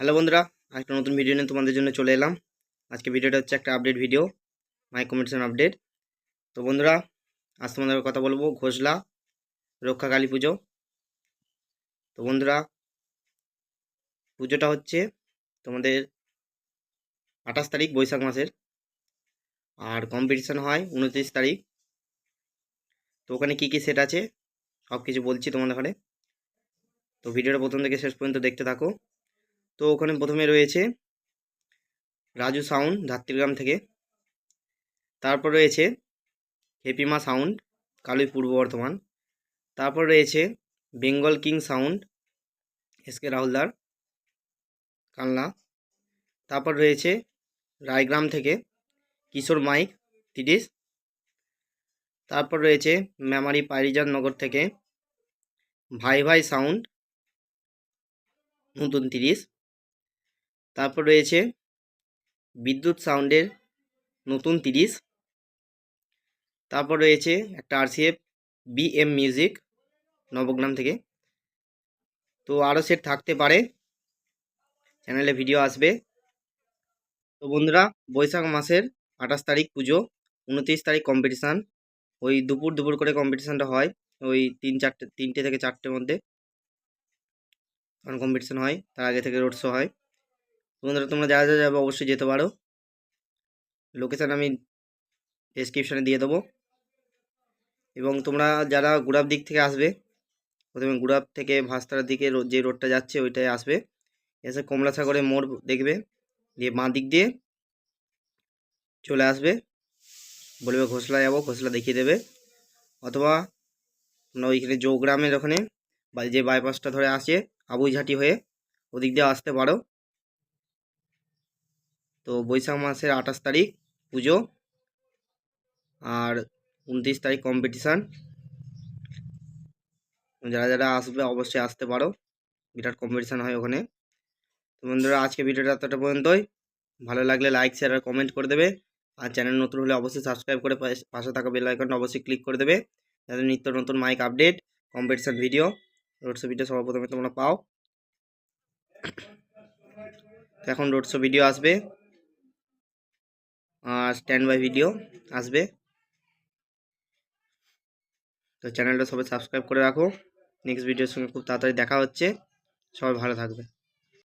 Hello বন্ধুরা একটা নতুন ভিডিও নিয়ে তোমাদের জন্য চলে এলাম। আজকে ভিডিওটা হচ্ছে একটা update video my competition update তো বন্ধুরা, আজ তোমাদের কথা বলব, ঘোষলা, রক্ষা কালী পুজো। তো বন্ধুরা, পুজোটা হচ্ছে তোমাদের আঠাশ তারিখ, বৈশাখ মাসের। আর কম্পিটিশান হয় উনত্রিশ তারিখ। তো ওখানে কী কী সেট আছে সব কিছু বলছি তোমাদের ঘরে তো ভিডিওটা প্রথম থেকে শেষ পর্যন্ত দেখতে থাকো। তো ওখানে প্রথমে রয়েছে রাজু সাউন্ড ধাত্রীগ্রাম থেকে। তারপর রয়েছে হেপিমা সাউন্ড, কালুই পূর্ব বর্ধমান। তারপর রয়েছে Bengal king sound, S K রাহুলদার, Kalna. তারপর রয়েছে রায়গ্রাম থেকে কিশোর মাইক তিরিশ। তারপর রয়েছে মেমারি পাইরিজান নগর থেকে ভাই ভাই সাউন্ড নতুন তিরিশ। তারপর রয়েছে বিদ্যুৎ সাউন্ডের নতুন তিরিশ। তারপর রয়েছে একটা আরসিএফ বিএম মিউজিক নবগ্রাম থেকে। তো আরও সেট থাকতে পারে। চ্যানেলে ভিডিও আসবে। তো বন্ধুরা, বৈশাখ মাসের আঠাশ তারিখ পুজো, উনত্রিশ তারিখ কম্পিটিশান ওই দুপুর দুপুর করে কম্পিটিশানটা হয়, ওই তিন চারটে, তিনটে থেকে চারটের মধ্যে। তখন কম্পিটিশান হয়, তার আগে থেকে রোড শো হয়। বন্ধুরা, তোমরা যারা যারা যাবে অবশ্যই যেতে পারো। লোকেশান আমি ডেসক্রিপশানে দিয়ে দেবো। এবং তোমরা যারা গুড়াব দিক থেকে আসবে, প্রথমে গুড়াব থেকে ভাস্তার দিকে যে রোডটা যাচ্ছে ওইটাই আসবে। এসে কমলাসাগরে মোড় দেখবে, দিয়ে বাঁ দিক দিয়ে চলে আসবে। বলবে ঘোষলা যাব, ঘোষলা দেখিয়ে দেবে। অথবা তোমরা ওইখানে জৌগ্রামের ওখানে, বা যে বাইপাসটা ধরে আসে আবুঝাটি হয়ে, ওদিক দিয়ে আসতে পারো। বৈশাখ মাসের আঠাশ তারিখ, পুজো। আর উনত্রিশ তারিখ কম্পিটিশান যারা যারা আসবে অবশ্যই আসতে পারো। বিরাট কম্পিটিশান হয় ওখানে। তো বন্ধুরা, আজকে ভিডিওটা এতটা পর্যন্তই। ভালো লাগলে লাইক শেয়ার আর কমেন্ট করে দেবে। আর চ্যানেল নতুন হলে অবশ্যই সাবস্ক্রাইব করে পাশে- থাকা বেল আইকনটা অবশ্যই ক্লিক করে দেবে। যাতে নিত্য নতুন mic update competition video road show video সবার প্রথমে তোমরা পাও। তো এখন রোড শো ভিডিও আসবে। স্ট্যান্ড বাই ভিডিও আসবে। তো চ্যানেলটা সবাই সাবস্ক্রাইব করে রাখো। নেক্সট ভিডিওর সঙ্গে খুব তাড়াতাড়ি দেখা হচ্ছে। সবাই ভালো থাকবে।